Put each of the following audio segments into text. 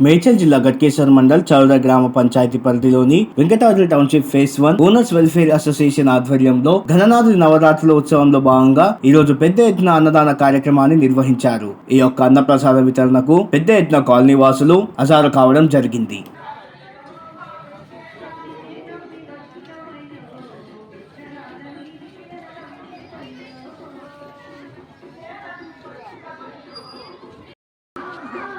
మేడ్చల్ జిల్లా గట్కేశ్వర్ మండల్ చౌద గ్రామ పంచాయతీ పరిధిలోని Venkatadri township phase one owners welfare association ఆధ్వర్యంలో ఘననాథుడి నవరాత్రుల ఉత్సవంలో భాగంగా ఈ రోజు పెద్ద ఎత్తున అన్నదాన కార్యక్రమాన్ని నిర్వహించారు. ఈ యొక్క అన్నప్రసాద వితరణకు పెద్ద ఎత్తున కాలనీ వాసులు హజారు కావడం జరిగింది.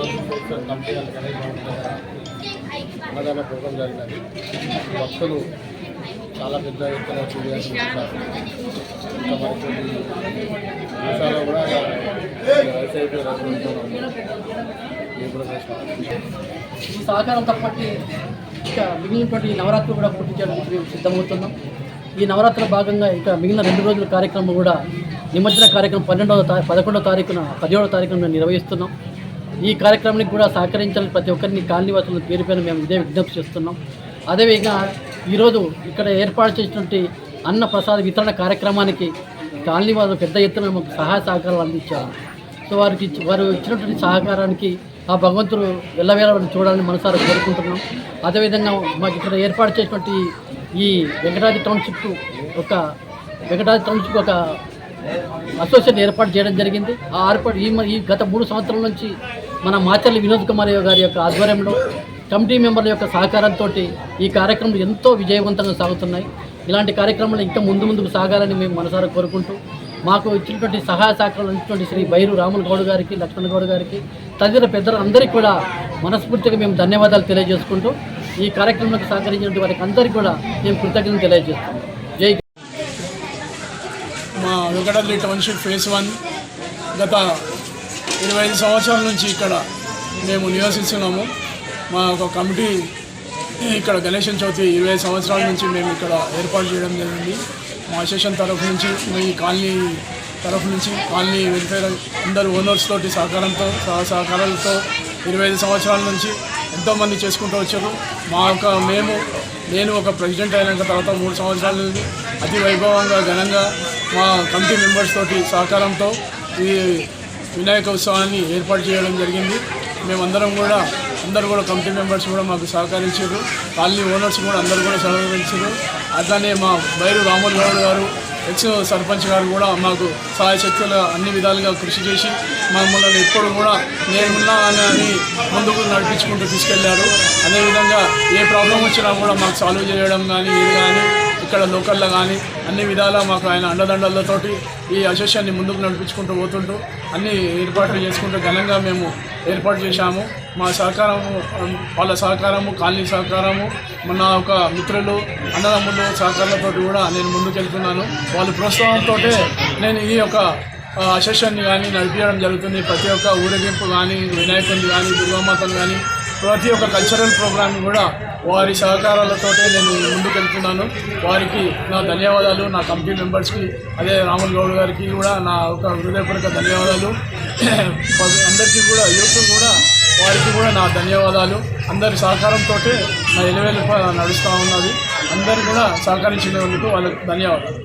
మన అన్నదాన ప్రోగ్రాం జరిగినది భక్తులు చాలా పెద్ద ఎత్తున వచ్చి కూడా రైస్ ఈ సహకారం తప్పటి ఇక మిగిలినటువంటి నవరాత్రులు కూడా పూర్తి చేయడానికి మేము సిద్ధమవుతున్నాం. ఈ నవరాత్రుల భాగంగా ఇక మిగిలిన రెండు రోజుల కార్యక్రమం కూడా నిమజ్జన కార్యక్రమం పన్నెండవ తా పదకొండవ తారీఖున పదిహేడవ తారీఖున మేము నిర్వహిస్తున్నాం. ఈ కార్యక్రమానికి కూడా సహకరించాలని ప్రతి ఒక్కరిని కాలనీవాసుల పేరు పైన మేము ఇదే విజ్ఞప్తి చేస్తున్నాం. అదేవిధంగా ఈరోజు ఇక్కడ ఏర్పాటు చేసినటువంటి అన్న ప్రసాద వితరణ కార్యక్రమానికి కాలనీవాసులు పెద్ద ఎత్తున మాకు సహాయ సహకారాలు అందించారు. సో వారికి వారు ఇచ్చినటువంటి సహకారానికి ఆ భగవంతుడు వెళ్ళవేళ చూడాలని మనసారా కోరుకుంటున్నాం. అదేవిధంగా మాకు ఇక్కడ ఏర్పాటు చేసినటువంటి ఈ వెంకటాద్రి టౌన్షిప్ ఒక వెంకటాద్రి టౌన్షిప్ ఒక అసోసియేషన్ ఏర్పాటు చేయడం జరిగింది. ఆ ఏర్పాటు ఈ మ- ఈ గత మూడు సంవత్సరాల నుంచి మన మాచర్లి వినోద్ కుమార్ గారి యొక్క ఆధ్వర్యంలో కమిటీ మెంబర్ల యొక్క సహకారంతో ఈ కార్యక్రమాలు ఎంతో విజయవంతంగా సాగుతున్నాయి. ఇలాంటి కార్యక్రమాలు ఇంకా ముందు ముందుకు సాగాలని మేము మనసారా కోరుకుంటూ మాకు ఇచ్చినటువంటి సహాయ సహకారాలు ఇచ్చినటువంటి శ్రీ బైరు రాముల గౌడ్ గారికి లక్ష్మణ్ గౌడ్ గారికి తదితర పెద్దలందరికీ కూడా మనస్ఫూర్తిగా మేము ధన్యవాదాలు తెలియజేసుకుంటూ ఈ కార్యక్రమానికి సహకరించినటువంటి వారికి అందరికీ కూడా మేము కృతజ్ఞతలు తెలియజేస్తాం మా వెంకటల్లి టౌన్షిప్ ఫేస్ వన్ గత ఇరవై ఐదు సంవత్సరాల నుంచి ఇక్కడ మేము నివసిస్తున్నాము. మా ఒక కమిటీ ఇక్కడ గణేశం చవితి ఇరవై సంవత్సరాల నుంచి మేము ఇక్కడ ఏర్పాటు చేయడం జరిగింది. మా అసోసియేషన్ తరఫు నుంచి మీ కాలనీ తరఫు నుంచి కాలనీ వెల్ఫేర్ అందరు ఓనర్స్ తోటి సహకారంతో సహకారాలతో ఇరవై ఐదు సంవత్సరాల నుంచి ఎంతోమంది చేసుకుంటూ వచ్చారు. మా యొక్క మేము నేను ఒక ప్రెసిడెంట్ అయినాక తర్వాత మూడు సంవత్సరాల నుండి అతి వైభవంగా ఘనంగా మా కమిటీ మెంబర్స్ తోటి సహకారంతో ఈ వినాయక ఉత్సవాన్ని ఏర్పాటు చేయడం జరిగింది. మేమందరం కూడా అందరూ కూడా కమిటీ మెంబర్స్ కూడా మాకు సహకరించారు. కాలనీ ఓనర్స్ కూడా అందరూ కూడా సహకరించారు. అట్లానే మా బైరు రామన్ గౌడ్ గారు ఎక్స్ సర్పంచ్ గారు కూడా మాకు సహాయ శక్తులు అన్ని విధాలుగా కృషి చేసి మమ్మల్ని ఎప్పుడు కూడా నేనున్నా అని ముందుకు నడిపించుకుంటూ తీసుకెళ్ళారు. అదేవిధంగా ఏ ప్రాబ్లం వచ్చినా కూడా మాకు సాల్వ్ చేయడం కానీ ఏది కానీ ఇక్కడ లోకల్లో కానీ అన్ని విధాలా మాకు ఆయన అండదండలతోటి ఈ అసోసియేషన్ని ముందుకు నడిపించుకుంటూ పోతుంటూ అన్ని ఏర్పాట్లు చేసుకుంటూ ఘనంగా మేము ఏర్పాటు చేశాము. మా సహకారము వాళ్ళ సహకారము కాలనీ సహకారము మన ఒక మిత్రులు అన్నదమ్ములు సహకారాలతో కూడా నేను ముందుకెళ్తున్నాను. వాళ్ళ ప్రోత్సాహంతో నేను ఈ యొక్క ఆ, అసోసియేషన్ని కానీ నడిపించడం జరుగుతుంది. ప్రతి ఒక్క ఊరేగింపు కానీ వినాయకుని కానీ దుర్గామాతను కానీ ప్రతి ఒక్క కల్చరల్ ప్రోగ్రామ్ కూడా వారి సహకారాలతో నేను ముందుకెళ్తున్నాను. వారికి నా ధన్యవాదాలు. నా కమిటీ మెంబర్స్కి అదే రాముల్ గౌడ్ గారికి కూడా నా ఒక హృదయపూర్వక ధన్యవాదాలు. అందరికీ కూడా యూత్ కూడా వారికి కూడా నా ధన్యవాదాలు. అందరి సహకారంతో నా ఎలివేలు నడుస్తూ ఉన్నది. అందరు కూడా సహకరించినందుకు వాళ్ళకి ధన్యవాదాలు.